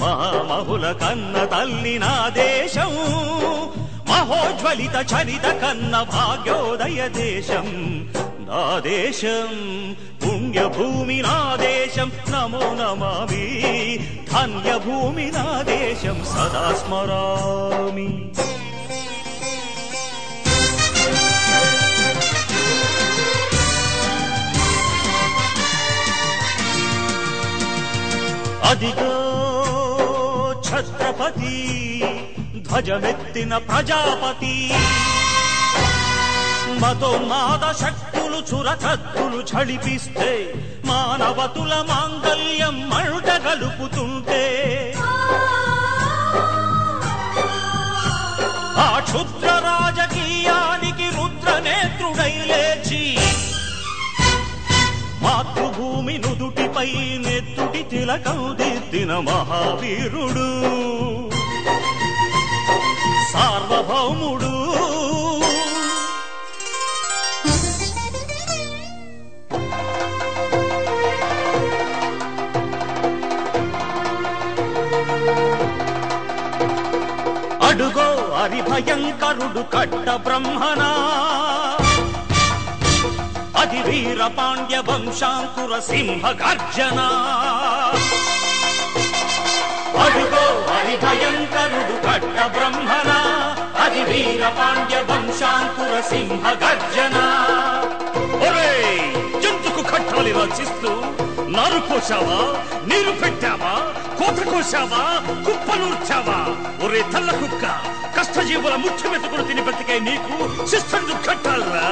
మహామహుల కన్న తల్లి నా దేశం. మహోజ్వలిత చరిత కన్న భాగ్యోదయ దేశం. నా దేశం పుణ్యభూమి నా దేశం. నమో నమామి ధన్యభూమి నా దేశం. సదా స్మరామి. అదిగో ఛత్రపతి ధ్వజమెత్తిన ప్రజాపతి. మతోన్మాద శక్తులు చురకత్తులు చడిపిస్తే మానవతుల మాంగల్యం మంట గలుపుతుంటే. ఆ క్షుద్ర రాజకీయానికి రుద్రనేత్రుడై లేచి మాతృభూమి నుదుటిపై నెత్తుటి తిలకం దిద్దిన మహావీరుడు. సార్వభౌముడు. అడుగో హరిభయంకరుడు కట్ట బ్రహ్మనా. అది వీర పాండ్య వంశాంకుర సింహ గర్జన అడుగో హరిభయంకరుడు కట్ట బ్రహ్మణ అది వీర పాండ్య వంశాంకుర సింహ గర్జన జంతుకు కట్టాలి రచిస్తూ నారు కోసావా నీరు పెట్టావా? కోత కోసావా కుప్పనూర్చావా ఒరే తల్ల కుక్క కష్టజీవుల ముఖ్య తిని బతికే నీకు శిస్తందు కట్టాలరా.